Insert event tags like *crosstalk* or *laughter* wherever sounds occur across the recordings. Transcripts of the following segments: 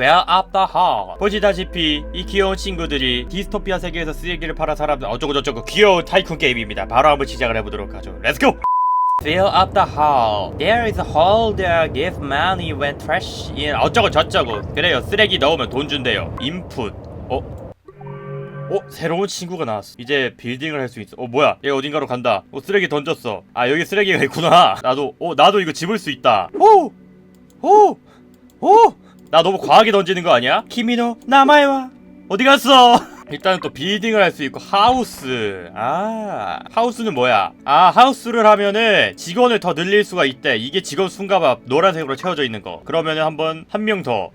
Where up the hall? 보시다시피 이 귀여운 친구들이 디스토피아 세계에서 쓰레기를 팔아 사람들 어쩌고저쩌고 귀여운 타이쿤 게임입니다. 바로 한번 시작을 해보도록 하죠. Let's go! Fill up the hall. There is a hole there. Give money when trash in. 어쩌고 저쩌고. 그래요. 쓰레기 넣으면 돈 준대요. 인풋. 어? 어? 새로운 친구가 나왔어. 이제 빌딩을 할 수 있어. 어 뭐야? 얘 어딘가로 간다. 어 쓰레기 던졌어. 아 여기 쓰레기가 있구나. 나도 어 나도 이거 집을 수 있다. 오! 오! 오! 나 너무 과하게 던지는 거 아니야? 키미노 나마에와. 어디 갔어? *laughs* 일단은 또 빌딩을 할 수 있고 하우스. 아 하우스는 뭐야? 아 하우스를 하면은 직원을 더 늘릴 수가 있대. 이게 직원 순가밥 노란색으로 채워져 있는 거. 그러면은 한번 한 명 더.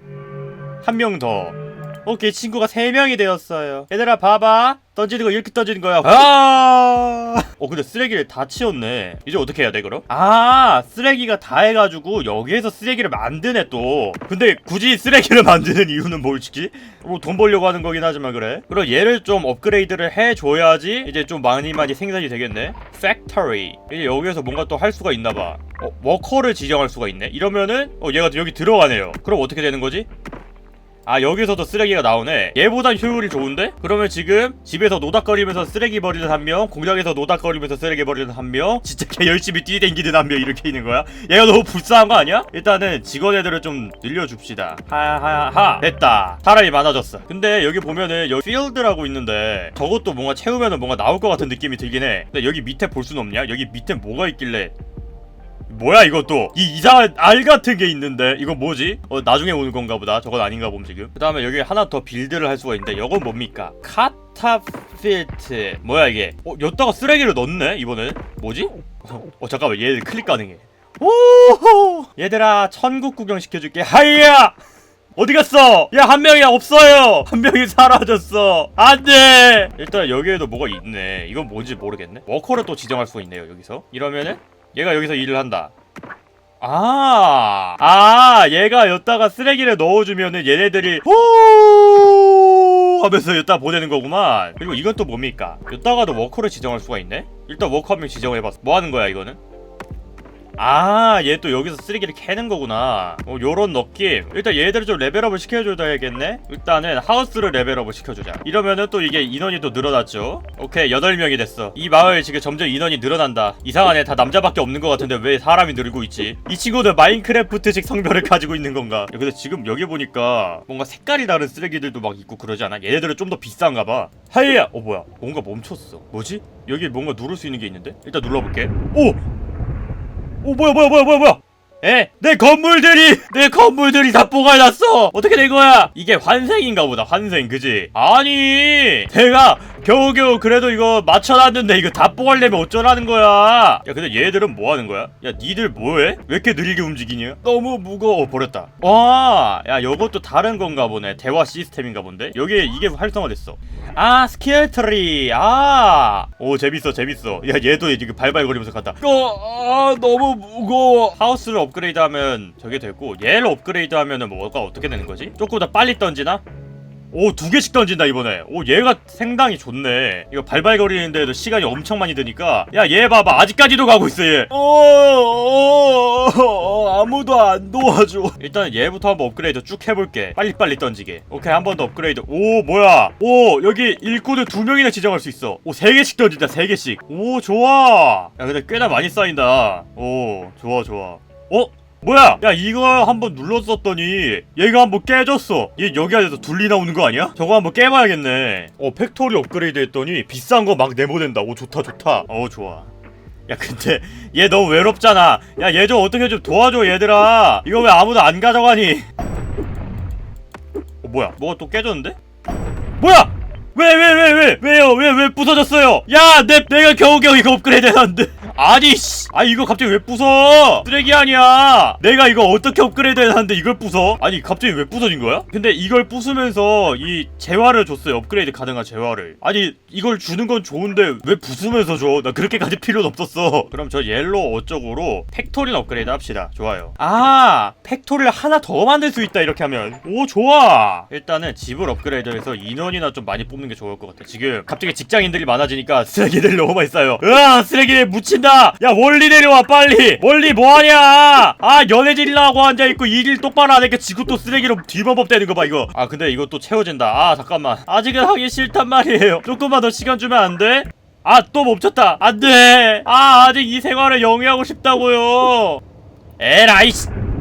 한 명더 오케이 친구가 3명이 되었어요. 얘들아 봐봐. 던지는 거 이렇게 던지는 거야. 아! 어 근데 쓰레기를 다 치웠네. 이제 어떻게 해야 돼 그럼? 아 쓰레기가 다 해가지고 여기에서 쓰레기를 만드네 또. 근데 굳이 쓰레기를 *laughs* 만드는 이유는 뭘지? 뭐돈 벌려고 하는 거긴 하지만 그래. 그럼 얘를 좀 업그레이드를 해줘야지 이제 좀 많이 많이 생산이 되겠네. 팩토리 이제 여기에서 뭔가 또 할 수가 있나봐. 어, 워커를 지정할 수가 있네. 이러면은 어 얘가 여기 들어가네요. 그럼 어떻게 되는 거지? 아 여기서도 쓰레기가 나오네 얘보단 효율이 좋은데? 그러면 지금 집에서 노닥거리면서 쓰레기 버리는 한명 공장에서 노닥거리면서 쓰레기 버리는 한명 진짜 개 열심히 뛰댕기는 한 명 이렇게 있는 거야? 얘가 너무 불쌍한 거 아니야? 일단은 직원 애들을 좀 늘려줍시다 하하하 됐다 사람이 많아졌어 근데 여기 보면은 여기 필드라고 있는데 저것도 뭔가 채우면은 뭔가 나올 것 같은 느낌이 들긴 해 근데 여기 밑에 볼 순 없냐? 여기 밑에 뭐가 있길래 뭐야 이것도 이 이상한 알 같은 게 있는데 이거 뭐지? 어 나중에 오는 건가 보다 저건 아닌가 봄 지금 그 다음에 여기 하나 더 빌드를 할 수가 있는데 이건 뭡니까? 카타필트 뭐야 이게 어 여기다가 쓰레기를 넣네 이번엔 뭐지? 어 잠깐만 얘 클릭 가능해 오 얘들아 천국 구경 시켜줄게 하이야 어디 갔어? 야 한 명이 없어요. 한 명이 사라졌어. 안 돼. 일단 여기에도 뭐가 있네. 이건 뭔지 모르겠네. 워커를 또 지정할 수가 있네요. 여기서 이러면은 얘가 여기서 일을 한다. 아, 아, 얘가 여기다가 쓰레기를 넣어주면은 얘네들이 호 하면서 여기다 보내는 거구만. 그리고 이건 또 뭡니까? 여기다가도 워커를 지정할 수가 있네. 일단 워커 한명 지정을 해봤어. 뭐 하는 거야 이거는? 아, 얘 또 여기서 쓰레기를 캐는 거구나. 어, 요런 느낌. 일단 얘들을 좀 레벨업을 시켜줘야겠네? 일단은 하우스를 레벨업을 시켜주자. 이러면은 또 이게 인원이 또 늘어났죠? 오케이, 8명이 됐어. 이 마을 지금 점점 인원이 늘어난다. 이상하네, 다 남자밖에 없는 것 같은데 왜 사람이 늘고 있지? 이 친구들 마인크래프트식 성별을 가지고 있는 건가? 야, 근데 지금 여기 보니까 뭔가 색깔이 다른 쓰레기들도 막 있고 그러지 않아? 얘네들은 좀 더 비싼가 봐. 하이야! 어, 뭐야? 뭔가 멈췄어. 뭐지? 여기 뭔가 누를 수 있는 게 있는데? 일단 눌러볼게. 오! 오 뭐야 뭐야 뭐야 뭐야 뭐야? 에? 내 건물들이 내 건물들이 다 뽀갈났어. 어떻게 된 거야? 이게 환생인가 보다 환생 그지? 아니 내가 겨우겨우 그래도 이거 맞춰놨는데 이거 다 뽀갈려면 어쩌라는 거야? 야 근데 얘들은 뭐 하는 거야? 야 니들 뭐해? 왜 이렇게 느리게 움직이냐? 너무 무거워. 버렸다. 와야 요것도 다른 건가 보네. 대화 시스템인가 본데? 여기에 이게 활성화됐어. 아 스킬 트리. 아오 재밌어 재밌어. 야 얘도 지금 발발거리면서 간다. 어, 아 너무 무거워. 하우스를 업그레이드 하면 저게 되고 얘를 업그레이드 하면은 뭐가 어떻게 되는 거지? 조금 더 빨리 던지나 오 두 개씩 던진다 이번에. 오 얘가 생당이 좋네. 이거 발발거리는데도 시간이 엄청 많이 드니까. 야 얘 봐봐. 아직까지도 가고 있어 얘. 어, 어, 아무도 안 도와줘. 일단 얘부터 한번 업그레이드 쭉 해볼게. 빨리빨리 던지게. 오케이 한 번 더 업그레이드. 오 뭐야? 오 여기 일꾼을 두 명이나 지정할 수 있어. 오 세 개씩 던진다 세 개씩. 오 좋아. 야 근데 꽤나 많이 쌓인다. 오 좋아 좋아. 어? 뭐야? 야 이거 한번 눌렀었더니 얘가 한번 깨졌어. 얘 여기 안에서 둘리 나오는 거 아니야? 저거 한번 깨봐야겠네. 어 팩토리 업그레이드 했더니 비싼 거 막 내보낸다. 오 좋다 좋다. 어 좋아. 야 근데 얘 너무 외롭잖아. 야 얘 좀 어떻게 좀 도와줘 얘들아. 이거 왜 아무도 안 가져가니? 어 뭐야? 뭐가 또 깨졌는데? 뭐야? 왜 왜 왜 왜 왜, 요? 왜 왜 부서졌어요? 야 내, 내가 겨우겨우 이거 업그레이드 해놨는데 아니 씨. 아 이거 갑자기 왜 부숴? 쓰레기 아니야. 내가 이거 어떻게 업그레이드 해놨는데 이걸 부숴? 아니 갑자기 왜 부서진 거야? 근데 이걸 부수면서 이 재화를 줬어요. 업그레이드 가능한 재화를 아니 이걸 주는 건 좋은데 왜 부수면서 줘 나 그렇게까지 필요는 없었어. 그럼 저 옐로 어쩌고로 팩토리 업그레이드 합시다. 좋아요. 아 팩토리를 하나 더 만들 수 있다 이렇게 하면. 오 좋아. 일단은 집을 업그레이드해서 인원이나 좀 많이 뽑는 게 좋을 것 같아. 지금 갑자기 직장인들이 많아지니까 쓰레기들 너무 많이 쌓여 으아 쓰레기에 묻힌 찢어진다. 야 원리 내려와 빨리. 원리 뭐하냐? 아 연애질이라고 앉아있고 일일 똑바로 안하니까 지구 또 쓰레기로 뒤범벅대는 거 봐 이거. 아 근데 이거 또 채워진다. 아 잠깐만. 아직은 하기 싫단 말이에요. 조금만 더 시간 주면 안 돼? 아 또 멈췄다. 안돼. 아 아직 이 생활을 영위하고 싶다고요. 에라이 씨. 이거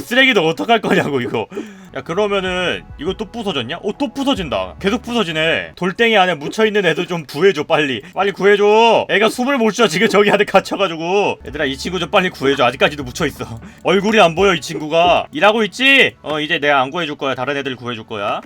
쓰레기도 어떡할 거냐고 이거. 야 그러면은 이거 또 부서졌냐? 어 또 부서진다. 계속 부서지네. 돌덩이 안에 묻혀있는 애들 좀 구해줘 빨리. 빨리 구해줘. 애가 숨을 못 쉬어 지금 저기 안에 갇혀가지고. 얘들아 이 친구 좀 빨리 구해줘. 아직까지도 묻혀있어. 얼굴이 안 보여 이 친구가. 일하고 있지? 어 이제 내가 안 구해줄 거야. 다른 애들 구해줄 거야.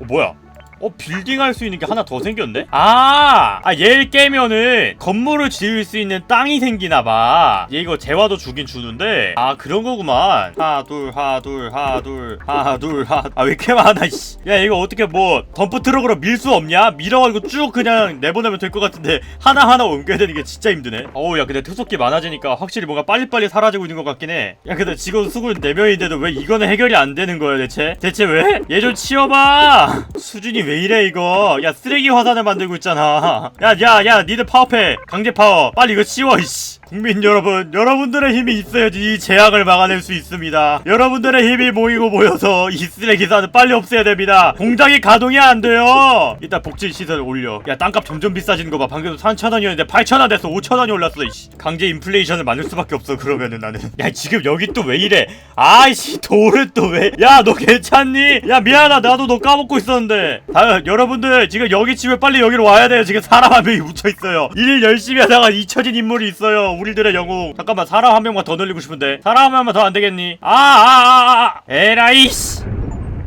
어 뭐야 어 빌딩 할 수 있는 게 하나 더 생겼네? 아! 아 얘를 깨면은 건물을 지을 수 있는 땅이 생기나봐 얘 이거 재화도 주긴 주는데 아 그런 거구만 하나 둘 하나 둘 하나 둘 하나 둘 하나 아왜 이렇게 많아 씨. 야 이거 어떻게 뭐 덤프 트럭으로 밀 수 없냐? 밀어가지고 쭉 그냥 내보내면 될 것 같은데 하나하나 옮겨야 되는 게 진짜 힘드네 어우 야 근데 투석기 많아지니까 확실히 뭔가 빨리빨리 사라지고 있는 것 같긴 해야 근데 직원 수군 4명인데도 왜 이거는 해결이 안 되는 거야 대체? 대체 왜? 얘 좀 치워봐 수준이 왜 이래 이거? 야 쓰레기 화산을 만들고 있잖아. 야야 야 니들 파업해. 강제 파업. 빨리 이거 치워 이씨. 국민 여러분 여러분들의 힘이 있어야지 이 재앙을 막아낼 수 있습니다. 여러분들의 힘이 모이고 모여서 이 쓰레기 산을 빨리 없애야 됩니다. 공장이 가동이 안 돼요. 일단 복지 시설 올려. 야 땅값 점점 비싸지는 거봐. 방금 3천원이었는데 8천원 됐어. 5천원이 올랐어 이씨. 강제 인플레이션을 만들 수밖에 없어 그러면은 나는. 야 지금 여기 또 왜 이래? 아이씨 돌을 또 왜? 야 너 괜찮니? 야 미안하다. 나도 너 까먹고 있었는데 다 여러분들 지금 여기 집에 빨리 여기로 와야 돼요. 지금 사람 한 명이 묻혀 있어요. 일 열심히 하다가 잊혀진 인물이 있어요. 우리들의 영웅. 잠깐만 사람 한 명만 더 늘리고 싶은데. 사람 한 명만 더 안 되겠니? 아아 아, 에라이씨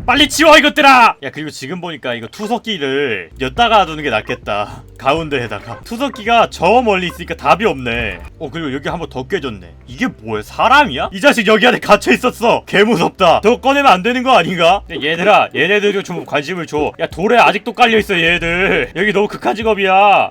빨리 치워 이것들아! 야 그리고 지금 보니까 이거 투석기를 엿다가 두는 게 낫겠다. 가운데에다가. 투석기가 저 멀리 있으니까 답이 없네. 어 그리고 여기 한번 더 깨졌네. 이게 뭐야? 사람이야? 이 자식 여기 안에 갇혀 있었어. 개 무섭다. 더 꺼내면 안 되는 거 아닌가? 얘들아 얘네들이 좀 관심을 줘야 돌에 아직도 깔려있어 얘들. 여기 너무 극한 직업이야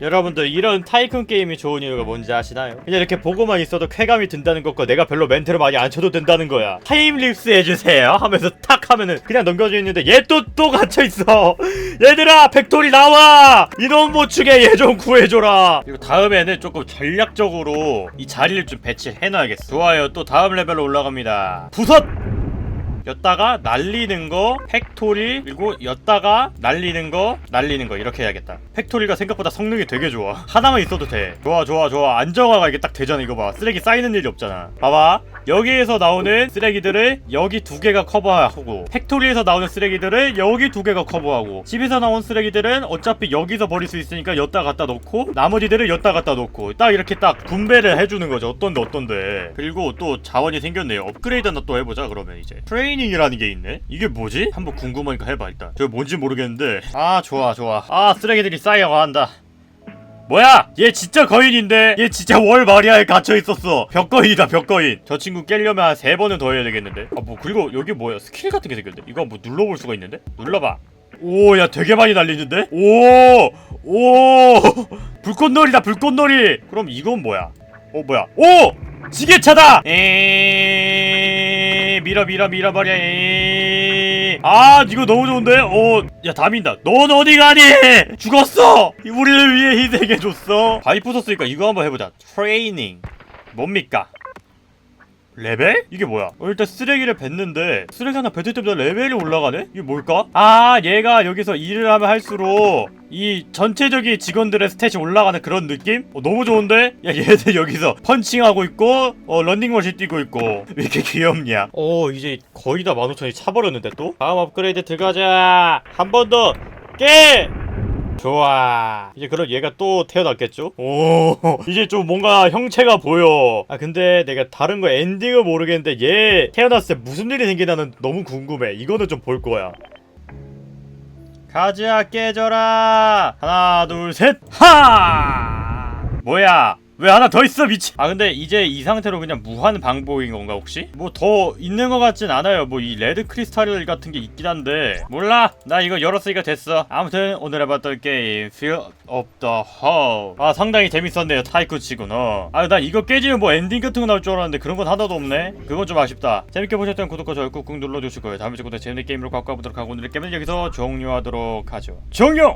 여러분들 이런 타이쿤 게임이 좋은 이유가 뭔지 아시나요? 그냥 이렇게 보고만 있어도 쾌감이 든다는 것과 내가 별로 멘트를 많이 안 쳐도 된다는 거야. 타임립스 해주세요. 하면서 탁 하면은 그냥 넘겨져 있는데 얘 또또 갇혀있어. 얘들아 팩토리 나와! 이놈 못 추게 얘 좀 구해줘라. 그리고 다음에는 조금 전략적으로 이 자리를 좀 배치해놔야겠어. 좋아요. 또 다음 레벨로 올라갑니다. 부섯 였다가 날리는 거 팩토리 그리고 였다가 날리는 거 날리는 거 이렇게 해야겠다. 팩토리가 생각보다 성능이 되게 좋아. 하나만 있어도 돼. 좋아 좋아 좋아. 안정화가 이게 딱 되잖아 이거 봐. 쓰레기 쌓이는 일이 없잖아. 봐봐. 여기에서 나오는 쓰레기들을 여기 두 개가 커버하고 팩토리에서 나오는 쓰레기들을 여기 두 개가 커버하고 집에서 나온 쓰레기들은 어차피 여기서 버릴 수 있으니까 였다 갖다 놓고 나머지들을 였다 갖다 놓고 딱 이렇게 딱 분배를 해주는 거죠. 어떤데 어떤데. 그리고 또 자원이 생겼네요. 업그레이드나 또 해보자 그러면 이제. 트레이 닝이라는 게 있네 이게 뭐지? 한번 궁금하니까 해봐 일단 저 뭔지 모르겠는데 아 좋아 좋아 아 쓰레기들이 쌓여간다 뭐야? 얘 진짜 거인인데? 얘 진짜 월 마리아에 갇혀 있었어. 벽거인이다, 벽거인. 저 친구 깰려면 한 세 번은 더 해야 되겠는데? 아, 뭐, 그리고 여기 뭐야? 스킬 같은 게 생겼는데? 이거 뭐 눌러볼 수가 있는데? 눌러봐. 오, 야, 되게 많이 날리는데? 오! 오! *laughs* 불꽃놀이다, 불꽃놀이! 그럼 이건 뭐야? 어, 뭐야? 오! 지게차다! 에이, 밀어, 밀어, 밀어버려, 에이. 아, 이거 너무 좋은데? 어, 야, 다 민다. 넌 어디 가니? 죽었어! 우리를 위해 희생해줬어. 바위 부쉈으니까 이거 한번 해보자. 트레이닝. 뭡니까? 레벨? 이게 뭐야? 어, 일단 쓰레기를 뱉는데 쓰레기 하나 뱉을 때마다 레벨이 올라가네? 이게 뭘까? 아 얘가 여기서 일을 하면 할수록 이 전체적인 직원들의 스탯이 올라가는 그런 느낌? 어, 너무 좋은데? 야 얘들 여기서 펀칭하고 있고 어 런닝머신 뛰고 있고 왜 이렇게 귀엽냐 어 이제 거의 다 15,000이 차버렸는데 또? 다음 업그레이드 들어가자 한 번더 깨! 좋아. 이제 그럼 얘가 또 태어났겠죠? 오 *laughs* 이제 좀 뭔가 형체가 보여. 아 근데 내가 다른 거 엔딩을 모르겠는데 얘 태어났을 때 무슨 일이 생기나는 너무 궁금해. 이거는 좀 볼 거야. 가지야 깨져라. 하나 둘셋하! 뭐야 왜 하나 더 있어 미친. 아 근데 이제 이 상태로 그냥 무한 방법인 건가 혹시? 뭐 더 있는 것 같진 않아요. 뭐 이 레드 크리스탈 같은 게 있긴 한데. 몰라. 나 이거 열었으니까 됐어. 아무튼 오늘 해봤던 게임 Fill of the Hole. 아 상당히 재밌었네요 타이쿤 치군 어아나 이거 깨지면 뭐 엔딩 같은 거 나올 줄 알았는데 그런 건 하나도 없네. 그건 좀 아쉽다. 재밌게 보셨다면 구독과 좋아요 꾹꾹 눌러주실 거예요. 다음에 또 재밌는 게임으로 갖고 와보도록 하고 오늘의 게임은 여기서 종료하도록 하죠. 종료!